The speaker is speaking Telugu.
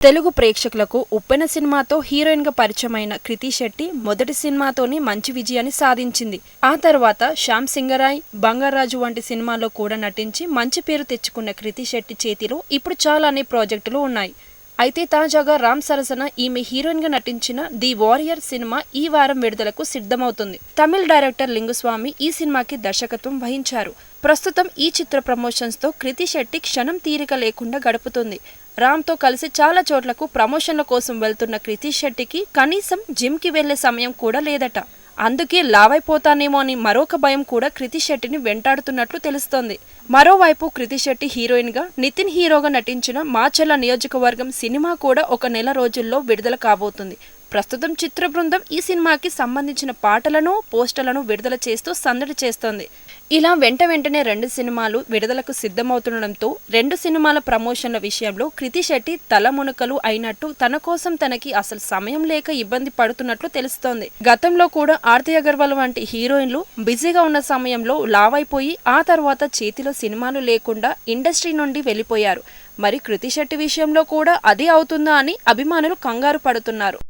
తెలుగు ప్రేక్షకులకు ఉప్పెన సినిమాతో హీరోయిన్గా పరిచయమైన కృతి శెట్టి మొదటి సినిమాతోనే మంచి విజయాన్ని సాధించింది. ఆ తర్వాత శ్యామ్ సింగరాయ్ బంగారాజు వంటి సినిమాల్లో కూడా నటించి మంచి పేరు తెచ్చుకున్న కృతి శెట్టి చేతిలో ఇప్పుడు చాలానే ప్రాజెక్టులు ఉన్నాయి. అయితే తాజాగా రామ్ సరసన ఈమె హీరోయిన్గా నటించిన ది వారియర్ సినిమా ఈ వారం విడుదలకు సిద్ధమవుతుంది. తమిళ డైరెక్టర్ లింగుస్వామి ఈ సినిమాకి దర్శకత్వం వహించారు. ప్రస్తుతం ఈ చిత్ర ప్రమోషన్స్తో కృతి శెట్టి క్షణం తీరిక లేకుండా గడుపుతుంది. రామ్తో కలిసి చాలా చోట్లకు ప్రమోషన్ల కోసం వెళ్తున్న కృతి శెట్టికి కనీసం జిమ్కి వెళ్ళే సమయం కూడా లేదట. అందుకే లావైపోతానేమో అని మరొక భయం కూడా కృతి శెట్టిని వెంటాడుతున్నట్లు తెలుస్తోంది. మరోవైపు కృతి శెట్టి హీరోయిన్గా నితిన్ హీరోగా నటించిన మాచల్ల నియోజకవర్గం సినిమా కూడా ఒక నెల రోజుల్లో విడుదల కాబోతుంది. ప్రస్తుతం చిత్ర బృందం ఈ సినిమాకి సంబంధించిన పాటలను పోస్టర్లను విడుదల చేస్తూ సందడి చేస్తోంది. ఇలా వెంట వెంటనే రెండు సినిమాలు విడుదలకు సిద్ధమవుతుండడంతో రెండు సినిమాల ప్రమోషన్ల విషయంలో కృతి శెట్టి తలమునకలు అయినట్టు తన కోసం తనకి అసలు సమయం లేక ఇబ్బంది పడుతున్నట్లు తెలుస్తోంది. గతంలో కూడా ఆర్తి అగర్వాల్ వంటి హీరోయిన్లు బిజీగా ఉన్న సమయంలో లావైపోయి ఆ తర్వాత చేతిలో సినిమాలు లేకుండా ఇండస్ట్రీ నుండి వెళ్ళిపోయారు. మరి కృతి శెట్టి విషయంలో కూడా అదే అవుతుందా అని అభిమానులు కంగారు పడుతున్నారు.